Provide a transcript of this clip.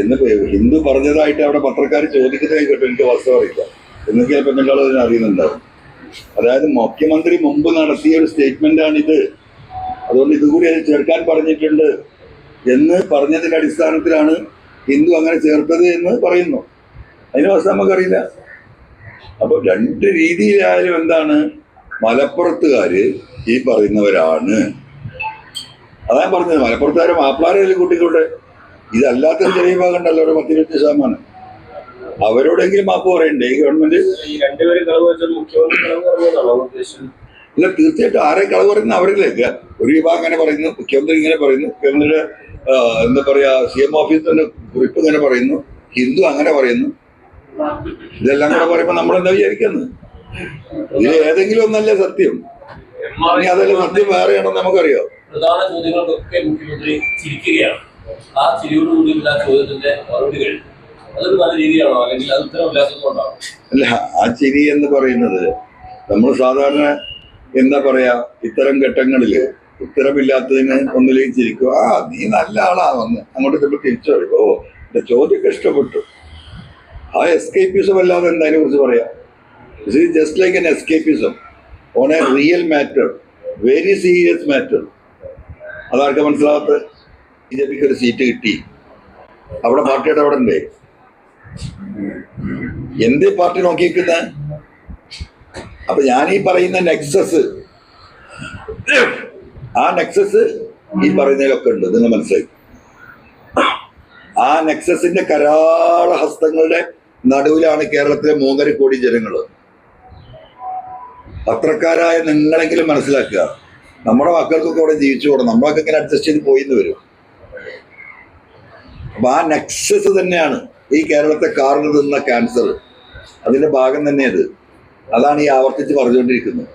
എന്ന് ഹിന്ദു പറഞ്ഞതായിട്ട് അവിടെ പത്രക്കാർ ചോദിക്കുന്നതായി കേട്ടോ എനിക്ക് വസ്തു അറിയില്ല. എന്നൊക്കെ ചിലപ്പോൾ നിങ്ങൾ അതിനെ അറിയുന്നുണ്ടാവും. അതായത് മുഖ്യമന്ത്രി മുമ്പ് നടത്തിയ ഒരു സ്റ്റേറ്റ്മെന്റ് ഇത് അതുകൊണ്ട് ഇതുകൂടി അത് ചേർക്കാൻ പറഞ്ഞിട്ടുണ്ട് എന്ന് പറഞ്ഞതിന്റെ അടിസ്ഥാനത്തിലാണ് ഹിന്ദു അങ്ങനെ ചേർത്തത് എന്ന് പറയുന്നു. അതിന് വസ്തു നമുക്കറിയില്ല. അപ്പൊ രണ്ട് രീതിയിലായാലും എന്താണ്? മലപ്പുറത്തുകാര് ഈ പറയുന്നവരാണ്. അതാ പറഞ്ഞത്. മലപ്പുറത്തുകാരെ മാപ്പിളാരെ കൂട്ടിക്കൂട്ടെ കൂട്ടിക്കൂടെ ഇതല്ലാത്തൊരു ചെറിയ ഭാഗം ഉണ്ടല്ലോ ഒരു പത്തിരുപത്തി ശതമാനം. അവരോടെങ്കിലും മാപ്പ് പറയണ്ടേ? ഈ ഗവൺമെന്റ് ഇല്ല തീർച്ചയായിട്ടും ആരെ കളവ് പറയുന്ന അവരിലേക്ക് ഒരു വിഭാഗം അങ്ങനെ പറയുന്നു മുഖ്യമന്ത്രി ഇങ്ങനെ പറയുന്നു മുഖ്യമന്ത്രിയുടെ എന്താ പറയാ സി എം ഓഫീസിന്റെ കുറിപ്പ് ഇങ്ങനെ പറയുന്നു ഹിന്ദു അങ്ങനെ പറയുന്നു. ഇതെല്ലാം കൂടെ പറയുമ്പോ നമ്മൾ എന്താ വിചാരിക്കുന്നത് ഇത് ഏതെങ്കിലും ഒന്നല്ലേ സത്യം. ഇനി അതല്ല സത്യം വേറെയാണെന്ന് നമുക്കറിയാം. പ്രധാന ചോദ്യങ്ങൾക്കൊക്കെ മുഖ്യമന്ത്രി ചിരിക്കുകയാണ്. ആ ചിരിയോടുകൂടിയുള്ള ചോദ്യത്തിന്റെ മറുപടികൾ അതൊരു നല്ല രീതിയാണോ? അല്ലെങ്കിൽ അത് അല്ല ആ ചിരി എന്ന് പറയുന്നത് നമ്മൾ സാധാരണ എന്താ പറയാ ഇത്തരം ഘട്ടങ്ങളിൽ ഉത്തരമില്ലാത്തതിന് ഒന്നിലേക്ക് ചിരിക്കും ആ നീ നല്ല ആളാ വന്ന് അങ്ങോട്ട് ചിലപ്പോൾ തിരിച്ചു പറയും ഓ എന്റെ ചോദ്യമൊക്കെ ഇഷ്ടപ്പെട്ടു. ആ എസ്കേപ്പിസം അല്ലാതെ എന്താ അതിനെ കുറിച്ച് പറയാം? Just like an escapism on a real matter very serious matter അതാർക്ക് മനസ്സിലാകാത്ത ബി ജെ പിക്ക് ഒരു സീറ്റ് കിട്ടി. അവിടെ പാർട്ടിയുടെ അവിടെ ഉണ്ട് എന്ത് പാർട്ടി നോക്കിയിരിക്കുന്ന? അപ്പൊ ഞാൻ ഈ പറയുന്ന നെക്സസ് ആ നെക്സസ് ഈ പറയുന്നതിലൊക്കെ ഉണ്ട്. നിങ്ങൾ മനസ്സിലായി? ആ നെക്സസിന്റെ കരാള ഹസ്തങ്ങളുടെ നടുവിലാണ് കേരളത്തിലെ മൂന്നര കോടി ജനങ്ങൾ. പത്രക്കാരായ നിങ്ങളെങ്കിലും മനസ്സിലാക്കുക. നമ്മുടെ മക്കൾക്കൊക്കെ അവിടെ ജീവിച്ചു പോകണം നമ്മളൊക്കെ ഇങ്ങനെ അഡ്ജസ്റ്റ് ചെയ്ത് പോയിന്ന് വരും. ആ നെക്സസ് തന്നെയാണ് ഈ കേരളത്തെ കാർന്നു തിന്ന ക്യാൻസർ അതിന്റെ ഭാഗം തന്നെ അത് അതാണ് ഈ ആവർത്തിച്ച് പറഞ്ഞുകൊണ്ടിരിക്കുന്നത്.